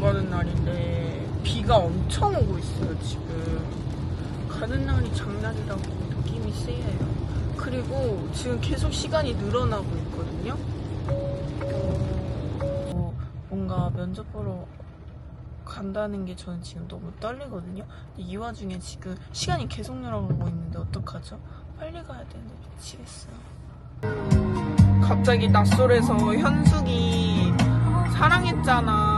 가는 날인데 비가 엄청 오고 있어요 지금. 가는 날이 장날이라고 느낌이 세요. 그리고 지금 계속 시간이 늘어나고 있거든요. 어, 뭔가 면접 보러 간다는 게 저는 지금 너무 떨리거든요. 이 와중에 지금 시간이 계속 늘어가고 있는데 어떡하죠? 빨리 가야 되는데 미치겠어요. 갑자기 낯설에서 현숙이 사랑했잖아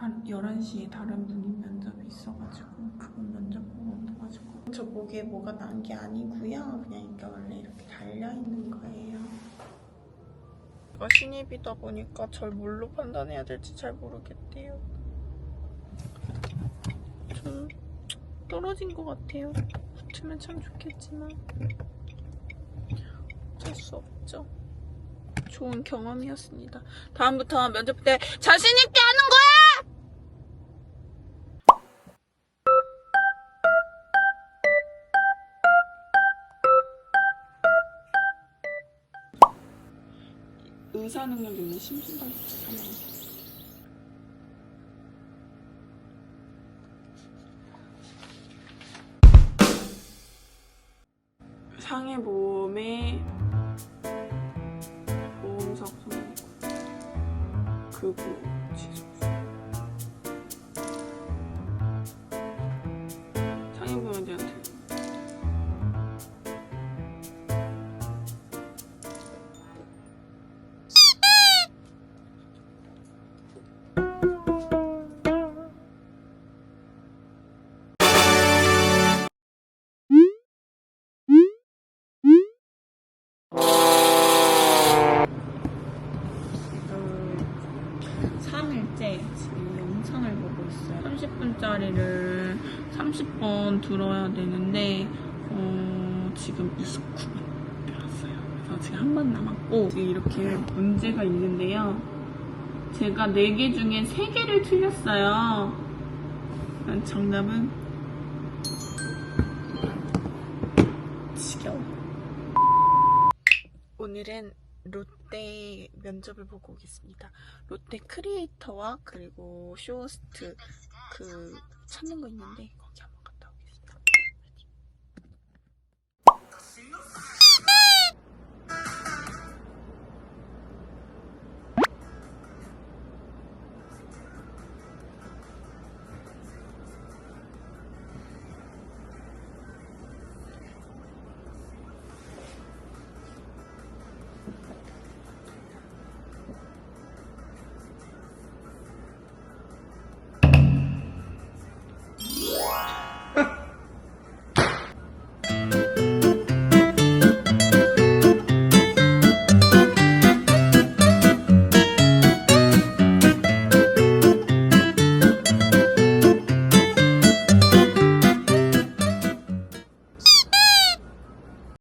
11시에 다른 분이 면접이 있어가지고 그분 면접 보고 온다가지고. 저 목에 뭐가 난 게 아니고요. 그냥 이게 원래 이렇게 달려있는 거예요. 제가 신입이다 보니까 절 뭘로 판단해야 될지 잘 모르겠대요. 좀 떨어진 것 같아요. 붙으면 참 좋겠지만. 어쩔 수 없죠. 좋은 경험이었습니다. 다음부터 면접 때 자신 있게 하는 거야! 의사 능력 있는 심신당국자 사망. 상해보험의 보험사고 선고 극우 취소 30분짜리를 30번 들어야 되는데 어, 지금 29분 들었어요. 그래서 지금 한 번 남았고 이렇게 문제가 있는데요. 제가 4개 중에 3개를 틀렸어요. 정답은 지겨워. 오늘은 롯데 면접을 보고 오겠습니다. 롯데 크리에이터와 그리고 쇼호스트 그 찾는 거 있는데